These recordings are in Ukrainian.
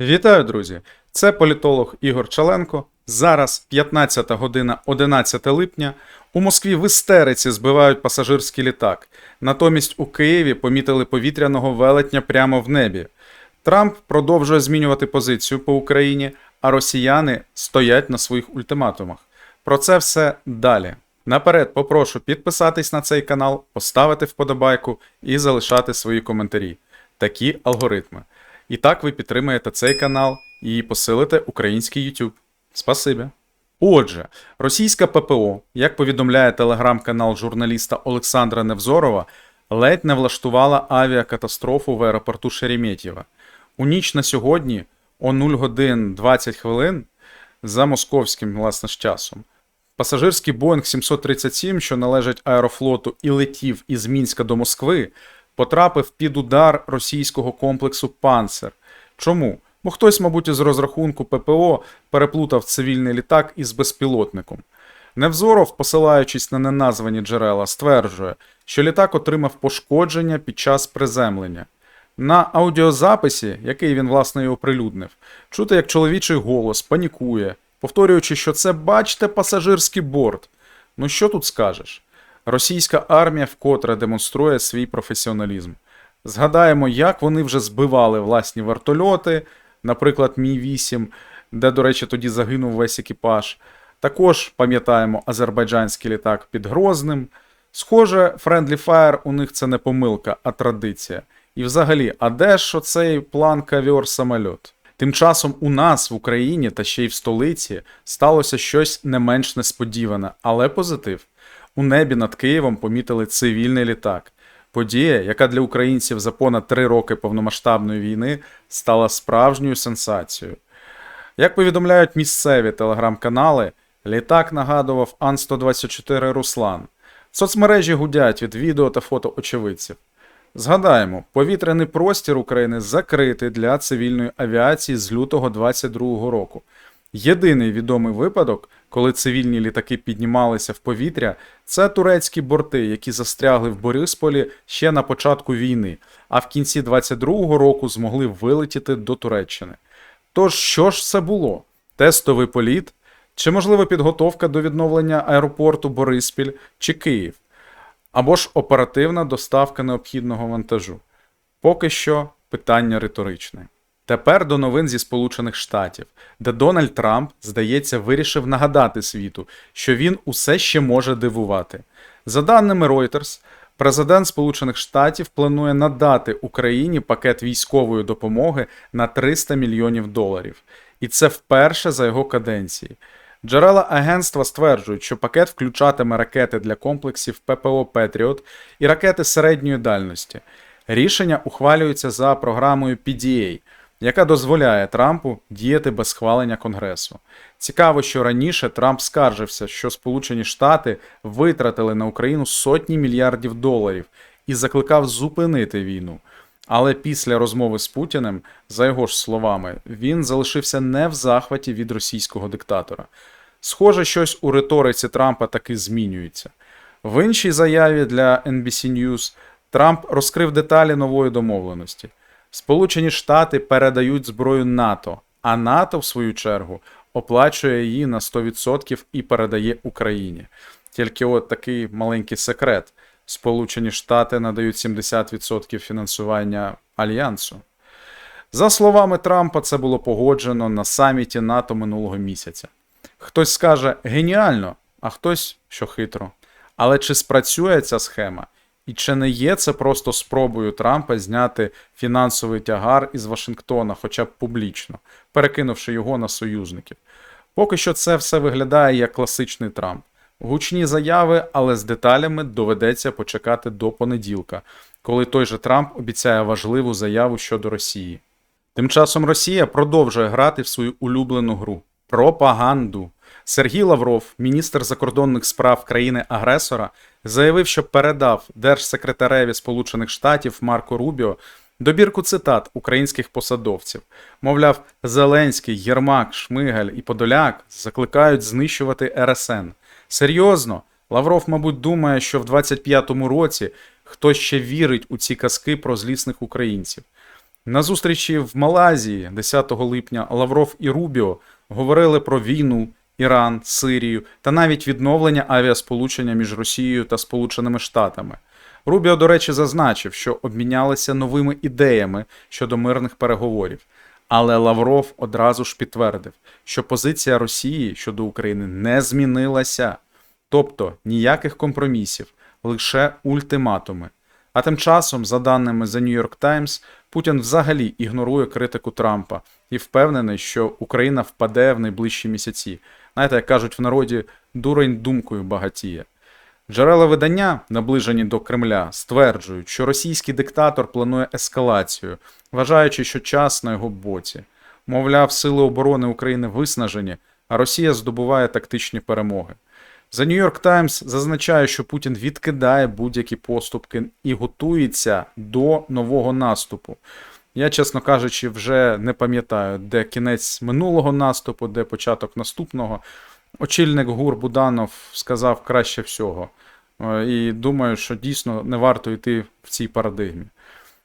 Вітаю, друзі! Це політолог Ігор Чаленко. Зараз 15 година 11 липня. У Москві в істериці збивають пасажирський літак. Натомість у Києві помітили повітряного велетня прямо в небі. Трамп продовжує змінювати позицію по Україні, а росіяни стоять на своїх ультиматумах. Про це все далі. Наперед попрошу підписатись на цей канал, поставити вподобайку і залишати свої коментарі. Такі алгоритми. І так ви підтримаєте цей канал і посилите український YouTube. Спасибі. Отже, російська ППО, як повідомляє телеграм-канал журналіста Олександра Невзорова, ледь не влаштувала авіакатастрофу в аеропорту Шереметьєва. У ніч на сьогодні, о 0 годин 20 хвилин, за московським власне часом, пасажирський Боїнг 737, що належить аерофлоту і летів із Мінська до Москви, потрапив під удар російського комплексу Панцер. Чому? Бо хтось, мабуть, із розрахунку ППО переплутав цивільний літак із безпілотником. Невзоров, посилаючись на неназвані джерела, стверджує, що літак отримав пошкодження під час приземлення. На аудіозаписі, який він власне і оприлюднив, чути, як чоловічий голос панікує, повторюючи, що це бачте пасажирський борт. Ну що тут скажеш? Російська армія вкотре демонструє свій професіоналізм. Згадаємо, як вони вже збивали власні вертольоти, наприклад, Мі-8, де, до речі, тоді загинув весь екіпаж. Також пам'ятаємо азербайджанський літак під Грозним. Схоже, Friendly Fire у них це не помилка, а традиція. І взагалі, а де ж оцей план кавіор самольот? Тим часом у нас в Україні та ще й в столиці сталося щось не менш несподіване, але позитив. У небі над Києвом помітили цивільний літак. Подія, яка для українців за понад три роки повномасштабної війни стала справжньою сенсацією. Як повідомляють місцеві телеграм-канали, літак нагадував Ан-124 Руслан. Соцмережі гудять від відео та фото очевидців. Згадаємо, повітряний простір України закритий для цивільної авіації з лютого 2022 року. Єдиний відомий випадок, коли цивільні літаки піднімалися в повітря, це турецькі борти, які застрягли в Борисполі ще на початку війни, а в кінці 2022 року змогли вилетіти до Туреччини. Тож, що ж це було? Тестовий політ? Чи, можливо, підготовка до відновлення аеропорту Бориспіль чи Київ? Або ж оперативна доставка необхідного вантажу? Поки що питання риторичне. Тепер до новин зі Сполучених Штатів, де Дональд Трамп, здається, вирішив нагадати світу, що він усе ще може дивувати. За даними Reuters, президент Сполучених Штатів планує надати Україні пакет військової допомоги на 300 мільйонів доларів. І це вперше за його каденції. Джерела агентства стверджують, що пакет включатиме ракети для комплексів ППО Петріот і ракети середньої дальності. Рішення ухвалюється за програмою PDA, яка дозволяє Трампу діяти без схвалення Конгресу. Цікаво, що раніше Трамп скаржився, що Сполучені Штати витратили на Україну сотні мільярдів доларів і закликав зупинити війну. Але після розмови з Путіним, за його ж словами, він залишився не в захваті від російського диктатора. Схоже, щось у риториці Трампа таки змінюється. В іншій заяві для NBC News Трамп розкрив деталі нової домовленості. Сполучені Штати передають зброю НАТО, а НАТО, в свою чергу, оплачує її на 100% і передає Україні. Тільки от такий маленький секрет: Сполучені Штати надають 70% фінансування альянсу. За словами Трампа, це було погоджено на саміті НАТО минулого місяця. Хтось скаже геніально, а хтось що хитро. Але чи спрацює ця схема? І чи не є це просто спробою Трампа зняти фінансовий тягар із Вашингтона, хоча б публічно, перекинувши його на союзників? Поки що це все виглядає як класичний Трамп. Гучні заяви, але з деталями доведеться почекати до понеділка, коли той же Трамп обіцяє важливу заяву щодо Росії. Тим часом Росія продовжує грати в свою улюблену гру пропаганду. Сергій Лавров, міністр закордонних справ країни-агресора, заявив, що передав держсекретареві Сполучених Штатів Марко Рубіо добірку цитат українських посадовців. Мовляв, Зеленський, Єрмак, Шмигаль і Подоляк закликають знищувати РСН. Серйозно, Лавров, мабуть, думає, що в 25-му році хтось ще вірить у ці казки про злісних українців. На зустрічі в Малайзії 10 липня Лавров і Рубіо говорили про війну, Іран, Сирію та навіть відновлення авіасполучення між Росією та Сполученими Штатами. Рубіо, до речі, зазначив, що обмінялися новими ідеями щодо мирних переговорів. Але Лавров одразу ж підтвердив, що позиція Росії щодо України не змінилася, тобто ніяких компромісів, лише ультиматуми. А тим часом, за даними The New York Times, Путін взагалі ігнорує критику Трампа і впевнений, що Україна впаде в найближчі місяці. Знаєте, як кажуть в народі, дурень думкою багатіє. Джерела видання, наближені до Кремля, стверджують, що російський диктатор планує ескалацію, вважаючи, що час на його боці. Мовляв, сили оборони України виснажені, а Росія здобуває тактичні перемоги. The New York Times зазначає, що Путін відкидає будь-які поступки і готується до нового наступу. Я, чесно кажучи, вже не пам'ятаю, де кінець минулого наступу, де початок наступного. Очільник ГУР Буданов сказав краще всього. Е, І думаю, що дійсно не варто йти в цій парадигмі.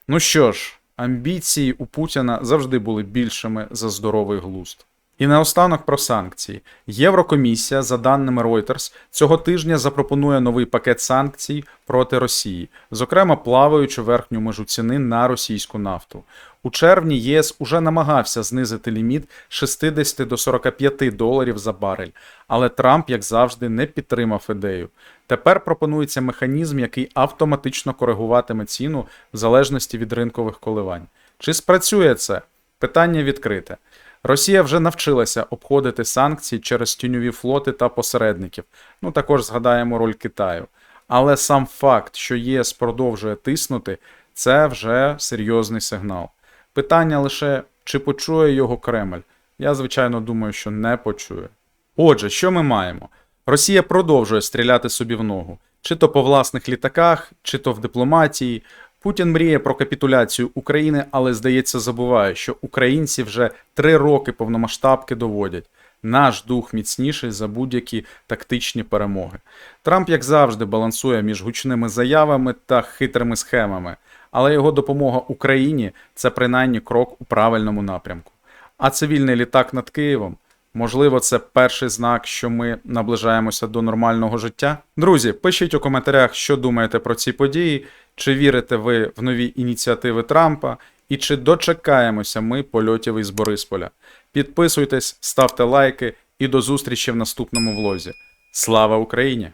Ну що ж, амбіції у Путіна завжди були більшими за здоровий глузд. І наостанок про санкції. Єврокомісія, за даними Reuters, цього тижня запропонує новий пакет санкцій проти Росії, зокрема плаваючу верхню межу ціни на російську нафту. У червні ЄС уже намагався знизити ліміт 60 до 45 доларів за барель, але Трамп, як завжди, не підтримав ідею. Тепер пропонується механізм, який автоматично коригуватиме ціну в залежності від ринкових коливань. Чи спрацює це? Питання відкрите. Росія вже навчилася обходити санкції через тіньові флоти та посередників. Ну також згадаємо роль Китаю. Але сам факт, що ЄС продовжує тиснути, це вже серйозний сигнал. Питання лише, чи почує його Кремль. Я, звичайно, думаю, що не почує. Отже, що ми маємо? Росія продовжує стріляти собі в ногу, чи то по власних літаках, чи то в дипломатії. Путін мріє про капітуляцію України, але здається, забуває, що українці вже три роки повномасштабки доводять. Наш дух міцніший за будь-які тактичні перемоги. Трамп, як завжди, балансує між гучними заявами та хитрими схемами, але його допомога Україні це принаймні крок у правильному напрямку. А цивільний літак над Києвом Можливо, це перший знак, що ми наближаємося до нормального життя. Друзі, пишіть у коментарях, що думаєте про ці події, чи вірите ви в нові ініціативи Трампа, і чи дочекаємося ми польотів із Борисполя. Підписуйтесь, ставте лайки і до зустрічі в наступному влозі. Слава Україні!